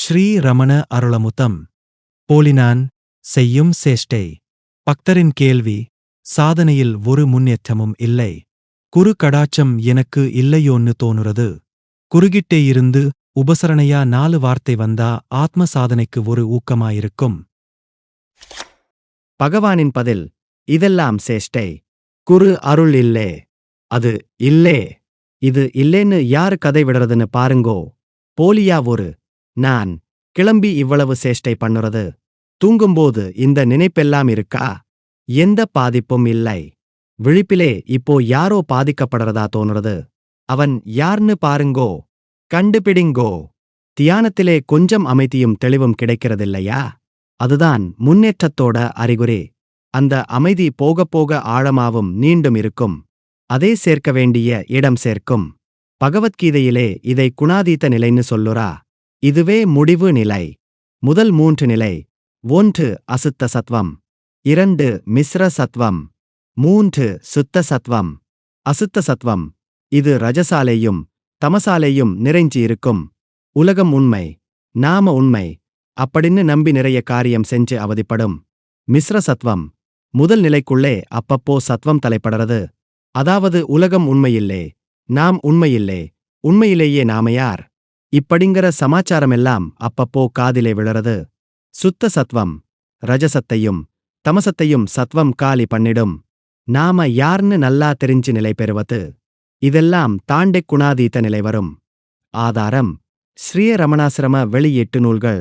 ஸ்ரீ ரமண அருளமுத்தம். போலினான் செய்யும் சேஷ்டை. பக்தரின் கேள்வி சாதனையில் ஒரு முன்னேற்றமும் இல்லை. குரு கடாச்சம் எனக்கு இல்லையோன்னு தோணுறது. குறுகிட்டே இருந்து உபசரணையா நாலு வார்த்தை வந்தா ஆத்ம சாதனைக்கு ஒரு ஊக்கமாயிருக்கும். பகவானின் பதில் இதெல்லாம் சேஷ்டை. குரு அருள் இல்லே. அது இல்லே. இது இல்லேன்னு யாரு கதை விடுறதுன்னு பாருங்கோ. போலியா ஒரு நான் கிளம்பி இவ்வளவு சேஷ்டை பண்ணுறது? தூங்கும்போது இந்த நினைப்பெல்லாம் இருக்கா? எந்த பாதிப்பும் இல்லை. விழிப்பிலே இப்போ யாரோ பாதிக்கப்படுறதா தோணுறது? அவன் யார்னு பாருங்கோ. கண்டுபிடிங்கோ. தியானத்திலே கொஞ்சம் அமைதியும் தெளிவும் கிடைக்கிறதில்லையா? அதுதான் முன்னேற்றத்தோட அறிகுறி. அந்த அமைதி போகப் போக ஆழமாவும் நீண்டும் இருக்கும். அதே சேர்க்க வேண்டிய இடம் சேர்க்கும். பகவத்கீதையிலே இதை குணாதீத நிலைன்னு சொல்லுறா. இதுவே முடிவு நிலை. முதல் மூன்று நிலை. ஒன்று அசுத்த சத்வம். இரண்டு மிஸ்ர சத்வம். மூன்று சுத்த சத்வம். அசுத்த சத்வம். இது ரஜசாலேயும் தமசாலேயும் நிறைஞ்சி இருக்கும் உலகம் உண்மை. நாம உண்மை. அப்படின்னு நம்பி நிறைய காரியம் செஞ்சு அவதிப்படும். மிஸ்ர சத்வம். முதல் நிலைக்குள்ளே அப்பப்போ சத்வம் தலைப்படறது. அதாவது உலகம் உண்மையில்லே. நாம் உண்மையில்லே. உண்மையிலேயே நாம யார்? இப்படிங்கிற சமாச்சாரமெல்லாம் அப்பப்போ காதிலே விழறது. சுத்த சத்வம் ரஜசத்தையும் தமசத்தையும் சத்வம் காலி பண்ணிடும். நாம யார்னு நல்லா தெரிஞ்சு நிலை பெறுவது. இதெல்லாம் தாண்டெக் குணாதீத நிலை வரும். ஆதாரம் ஸ்ரீய ரமணாசிரம வெளியீட்டு நூல்கள்.